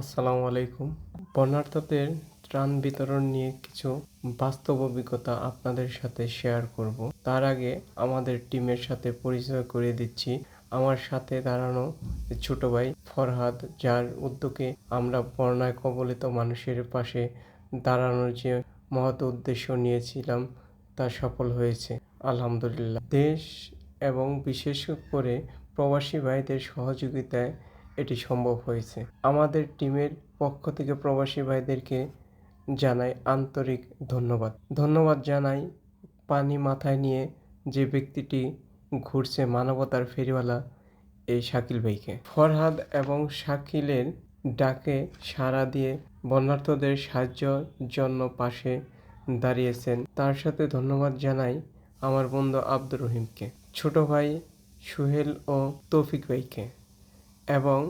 আসসালামু আলাইকুম। বর্ণার্থদের ত্রাণ বিতরণ নিয়ে কিছু বাস্তব অভিজ্ঞতা আপনাদের সাথে শেয়ার করব। তার আগে আমাদের টিমের সাথে পরিচয় করিয়ে দিচ্ছি। আমার সাথে দাঁড়ানো ছোট ভাই ফরহাদ, যার উদ্যোগে আমরা বন্যায় কবলিত মানুষের পাশে দাঁড়ানোর যে মহৎ উদ্দেশ্য নিয়েছিলাম, তা সফল হয়েছে, আলহামদুলিল্লাহ। দেশ এবং বিশেষ করে প্রবাসী ভাইদের সহযোগিতায় এটি সম্ভব হয়েছে। আমাদের টিমের পক্ষ থেকে প্রবাসী ভাইদেরকে জানাই আন্তরিক ধন্যবাদ। ধন্যবাদ জানাই পানি মাথায় নিয়ে যে ব্যক্তিটি ঘুরছে মানবতার ফেরিওয়ালা এই শাকিল ভাইকে। ফরহাদ এবং শাকিলের ডাকে সাড়া দিয়ে বন্যার্থদের সাহায্যের জন্য পাশে দাঁড়িয়েছেন। তার সাথে ধন্যবাদ জানাই আমার বন্ধু আব্দুর রহিমকে, ছোট ভাই সুহেল ও তৌফিক ভাইকে। এবং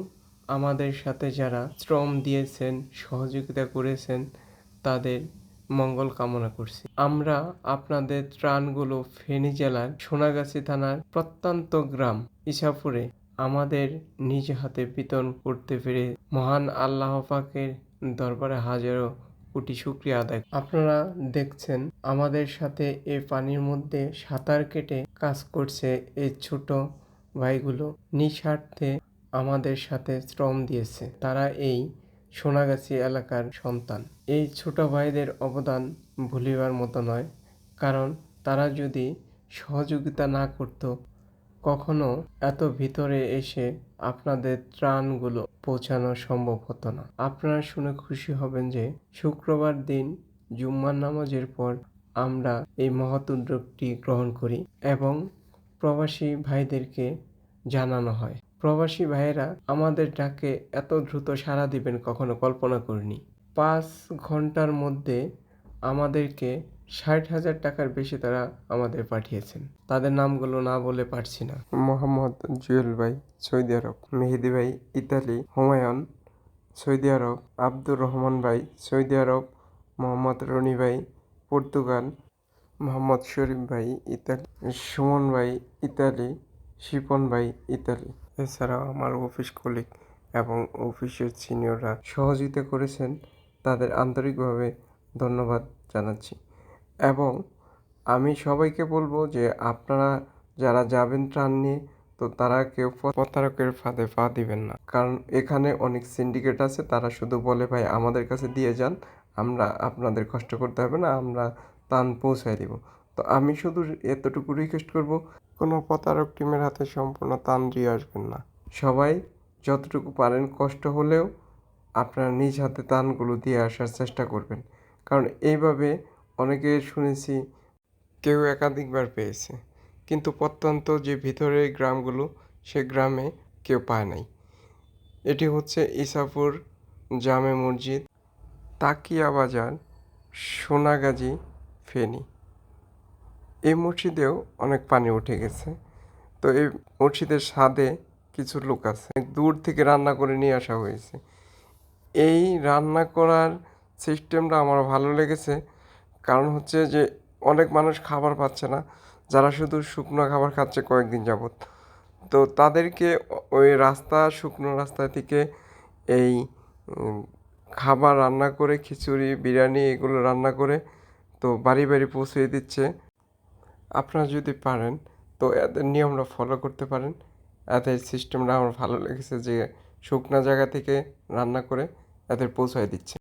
আমাদের সাথে যারা শ্রম দিয়েছেন, সহযোগিতা করেছেন, তাদের মঙ্গল কামনা করছি। আমরা আপনাদের ত্রাণগুলো ফেনী জেলার সোনাগাছি থানার প্রত্যন্ত গ্রাম ইসাপুরে আমাদের নিজ হাতে বিতরণ করতে পেরে মহান আল্লাহ পাকের দরবারে হাজারো কোটি শুক্রিয়া আদায়। আপনারা দেখছেন, আমাদের সাথে এ পানির মধ্যে সাঁতার কেটে কাজ করছে এই ছোট ভাইগুলো। নিঃস্বার্থে আমাদের সাথে শ্রম দিয়েছে। তারা এই সোনাগাছি এলাকার সন্তান। এই ছোট ভাইদের অবদান ভুলিবার মতো নয়, কারণ তারা যদি সহযোগিতা না করত, কখনো এত ভিতরে এসে আপনাদের ত্রাণগুলো পৌঁছানো সম্ভব হতো না। আপনারা শুনে খুশি হবেন যে শুক্রবার দিন জুম্মার নামাজের পর আমরা এই মহৎ উদ্যোগটি গ্রহণ করি এবং প্রবাসী ভাইদেরকে জানানো হয়। প্রবাসী ভাইয়েরা আমাদের ডাকে এত দ্রুত সাড়া দিবেন কখনো কল্পনা করিনি। পাঁচ ঘণ্টার মধ্যে আমাদেরকে ষাট হাজার টাকার বেশি তারা আমাদের পাঠিয়েছেন। তাদের নামগুলো না বলে পারছি না। মোহাম্মদ জুয়েল ভাই, সৌদি আরব। মেহেদি ভাই, Italy. Humayun. Saudi Arab. Abdur Rahman ভাই, সৌদি আরব। মোহাম্মদ রনি ভাই, পর্তুগাল। মোহাম্মদ শরীফ ভাই, ইতালি। সুমন ভাই, ইতালি। শিপন ভাই, ইতালি। এছাড়াও আমার অফিস কলিগ এবং অফিসের সিনিয়ররা সহযোগিতা করেছেন। তাদের আন্তরিকভাবে ধন্যবাদ জানাচ্ছি। এবং আমি সবাইকে বলব যে, আপনারা যারা যাবেন ত্রাণ নিয়ে, তো তারা কেউ প্রতারকের ফাঁদে পা দিবেন না। কারণ এখানে অনেক সিন্ডিকেট আছে, তারা শুধু বলে, ভাই, আমাদের কাছে দিয়ে যান, আমরা আপনাদের কষ্ট করতে হবে না, আমরা তান পৌঁছায় দিব। তো আমি শুধু এতটুকু রিকোয়েস্ট করব কোনো প্রতারক টিমের হাতে সম্পূর্ণ তান দিয়ে আসবেন না। সবাই যতটুকু পারেন কষ্ট হলেও আপনারা নিজ হাতে তানগুলো দিয়ে আসার চেষ্টা করবেন। কারণ এইভাবে অনেকে শুনেছি কেউ একাধিকবার পেয়েছে। কিন্তু প্রত্যন্ত যে ভিতরের গ্রামগুলো, সে গ্রামে কেউ পায় নাই। এটি হচ্ছে ইসাপুর জামে মসজিদ, তাকিয়া বাজার, সোনাগাজী, ফেনী। এই মসজিদেও অনেক পানি উঠে গেছে। তো এই মসজিদের স্বাদে কিছু লোক আছে। দূর থেকে রান্না করে নিয়ে আসা হয়েছে। এই রান্না করার সিস্টেমটা আমার ভালো লেগেছে। কারণ হচ্ছে যে অনেক মানুষ খাবার পাচ্ছে না। যারা শুধু শুকনো খাবার খাচ্ছে কয়েকদিন যাবৎ। তো তাদেরকে ওই রাস্তা, শুকনো রাস্তা থেকে এই খাবার রান্না করে, খিচুড়ি, বিরিয়ানি এগুলো রান্না করে তো বাড়ি বাড়ি পৌঁছে দিচ্ছে। আপনারা যদি পারেন, তো এদের নিয়মরা ফলো করতে পারেন। এদের সিস্টেমটা আমার ভালো লেগেছে যে শুকনা জায়গা থেকে রান্না করে এদের পৌঁছায় দিচ্ছে।